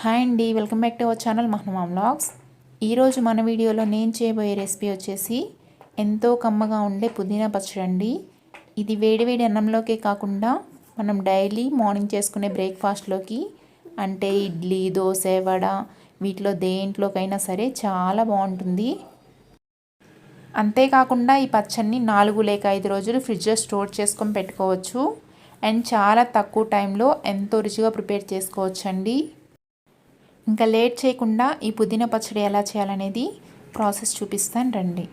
Hi అండి welcome back to our channel మహ్నమా vlogs. ఈరోజు మన వీడియోలో నేను చేయబోయే రెసిపీ వచ్చేసి ఎంతో కమ్మగా ఉండే పుదీనా పచ్చడి అండి. ఇది వేడివేడి అన్నంలోకే కాకుండా మనం డైలీ మార్నింగ్ చేసుకునే బ్రేక్ఫాస్ట్లోకి అంటే ఇడ్లీ దోశ వడ వీటిలో దేంట్లోకైనా సరే చాలా బాగుంటుంది. అంతేకాకుండా ఈ పచ్చడిని నాలుగు లేక ఐదు రోజులు ఫ్రిడ్జ్లో స్టోర్ చేసుకొని పెట్టుకోవచ్చు. అండ్ చాలా తక్కువ టైంలో ఎంతో రుచిగా ప్రిపేర్ చేసుకోవచ్చు అండి ఇంకా లేట్ చేయకుండా ఈ పుదీనా పచ్చడి ఎలా చేయాలనేది ప్రాసెస్ చూపిస్తాను రండి.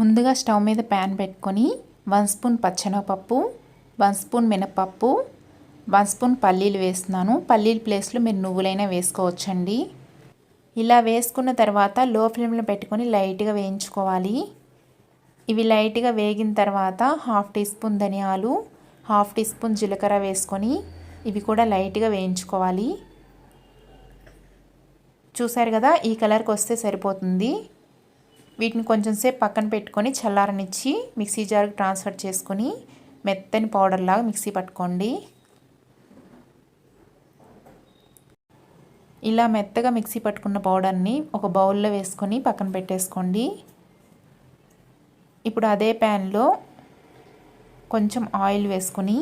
ముందుగా స్టవ్ మీద ప్యాన్ పెట్టుకొని వన్ స్పూన్ పచ్చెనగపప్పు వన్ స్పూన్ మినపప్పు వన్ స్పూన్ పల్లీలు వేస్తున్నాను. పల్లీల ప్లేస్లో మీరు నువ్వులైనా వేసుకోవచ్చండి. ఇలా వేసుకున్న తర్వాత లో ఫ్లేమ్లో పెట్టుకొని లైట్గా వేయించుకోవాలి. ఇవి లైట్గా వేగిన తర్వాత హాఫ్ టీ స్పూన్ ధనియాలు హాఫ్ టీ స్పూన్ జీలకర్ర వేసుకొని ఇవి కూడా లైట్గా వేయించుకోవాలి. చూసారు కదా ఈ కలర్కి వస్తే సరిపోతుంది. వీటిని కొంచెం సేపు పక్కన పెట్టుకొని చల్లారనిచ్చి మిక్సీ జార్కి ట్రాన్స్ఫర్ చేసుకొని మెత్తని పౌడర్ లాగా మిక్సీ పట్టుకోండి. ఇలా మెత్తగా మిక్సీ పట్టుకున్న పౌడర్ని ఒక బౌల్లో వేసుకొని పక్కన పెట్టేసుకోండి. ఇప్పుడు అదే ప్యాన్లో కొంచెం ఆయిల్ వేసుకొని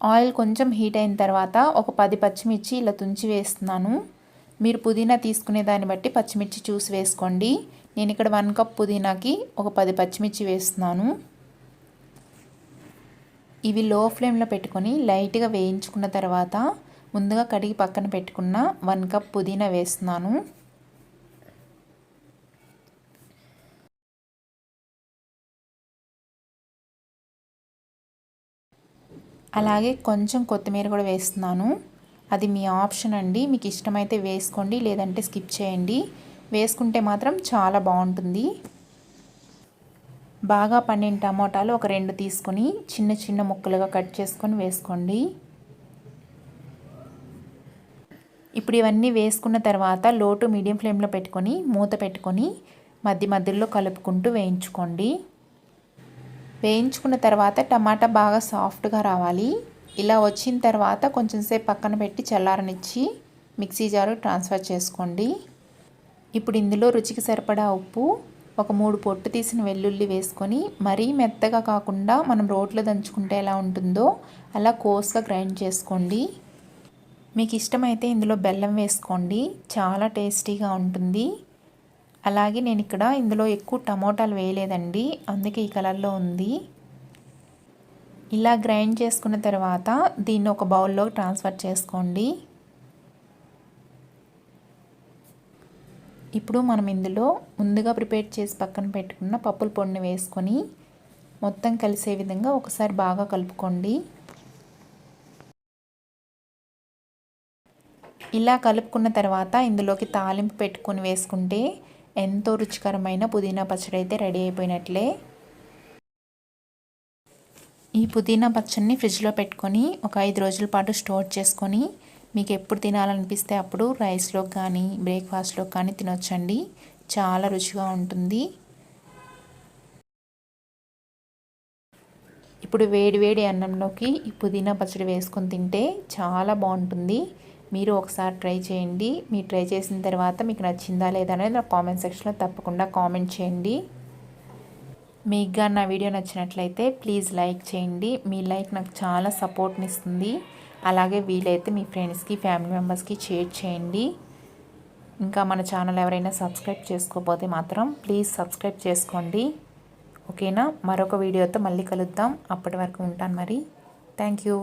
ఆయిల్ కొంచెం హీట్ అయిన తర్వాత ఒక పది పచ్చిమిర్చి ఇలా తుంచి వేస్తున్నాను. మీరు పుదీనా తీసుకునే దాన్ని బట్టి పచ్చిమిర్చి చూసి వేసుకోండి. నేను ఇక్కడ వన్ కప్ పుదీనాకి ఒక పది పచ్చిమిర్చి వేస్తున్నాను. ఇవి లో ఫ్లేమ్లో పెట్టుకొని లైట్గా వేయించుకున్న తర్వాత ముందుగా కడిగి పక్కన పెట్టుకున్న వన్ కప్ పుదీనా వేస్తున్నాను. అలాగే కొంచెం కొత్తిమీర కూడా వేస్తున్నాను. అది మీ ఆప్షన్ అండి. మీకు ఇష్టమైతే వేసుకోండి లేదంటే స్కిప్ చేయండి. వేసుకుంటే మాత్రం చాలా బాగుంటుంది. బాగా పండిన టమోటాలు ఒక రెండు తీసుకొని చిన్న చిన్న ముక్కలుగా కట్ చేసుకొని వేసుకోండి. ఇప్పుడు ఇవన్నీ వేసుకున్న తర్వాత లోటు మీడియం ఫ్లేమ్లో పెట్టుకొని మూత పెట్టుకొని మధ్య మధ్యలో కలుపుకుంటూ వేయించుకోండి. వేయించుకున్న తర్వాత టమాటా బాగా సాఫ్ట్గా రావాలి. ఇలా వచ్చిన తర్వాత కొంచెం సేపు పక్కన పెట్టి చల్లారనిచ్చి మిక్సీ జారు ట్రాన్స్ఫర్ చేసుకోండి. ఇప్పుడు ఇందులో రుచికి సరిపడా ఉప్పు ఒక మూడు పొట్టు తీసిన వెల్లుల్లి వేసుకొని మరీ మెత్తగా కాకుండా మనం రోట్లో దంచుకుంటే ఎలా ఉంటుందో అలా కోస్గా గ్రైండ్ చేసుకోండి. మీకు ఇష్టమైతే ఇందులో బెల్లం వేసుకోండి. చాలా టేస్టీగా ఉంటుంది. అలాగే నేను ఇక్కడ ఇందులో ఎక్కువ టమోటాలు వేయలేదండి. అందుకే ఈ కలర్లో ఉంది. ఇలా గ్రైండ్ చేసుకున్న తర్వాత దీన్ని ఒక బౌల్లో ట్రాన్స్ఫర్ చేసుకోండి. ఇప్పుడు మనం ఇందులో ముందుగా ప్రిపేర్ చేసి పక్కన పెట్టుకున్న పప్పుల పొడిని వేసుకొని మొత్తం కలిసే విధంగా ఒకసారి బాగా కలుపుకోండి. ఇలా కలుపుకున్న తర్వాత ఇందులోకి తాలింపు పెట్టుకొని వేసుకుంటే ఎంతో రుచికరమైన పుదీనా పచ్చడి అయితే రెడీ అయిపోయినట్లే. ఈ పుదీనా పచ్చడిని ఫ్రిడ్జ్లో పెట్టుకొని ఒక ఐదు రోజుల పాటు స్టోర్ చేసుకొని మీకు ఎప్పుడు తినాలనిపిస్తే అప్పుడు రైస్లో కానీ బ్రేక్ఫాస్ట్లో కానీ తినొచ్చండి. చాలా రుచిగా ఉంటుంది. ఇప్పుడు వేడి వేడి అన్నంలోకి ఈ పుదీనా పచ్చడి వేసుకొని తింటే చాలా బాగుంటుంది. మీరు ఒకసారి ట్రై చేయండి. మీరు ట్రై చేసిన తర్వాత మీకు నచ్చిందా లేదా అనేది నా కామెంట్ సెక్షన్లో తప్పకుండా కామెంట్ చేయండి. మీకు నా వీడియో నచ్చినట్లయితే ప్లీజ్ లైక్ చేయండి. మీ లైక్ నాకు చాలా సపోర్ట్ని ఇస్తుంది. అలాగే వీలైతే మీ ఫ్రెండ్స్కి ఫ్యామిలీ మెంబర్స్కి షేర్ చేయండి. ఇంకా మన ఛానల్ ఎవరైనా సబ్స్క్రైబ్ చేసుకోకపోతే మాత్రం ప్లీజ్ సబ్స్క్రైబ్ చేసుకోండి. ఓకేనా? మరొక వీడియోతో మళ్ళీ కలుద్దాం. అప్పటి వరకు ఉంటాను మరి. Thank you.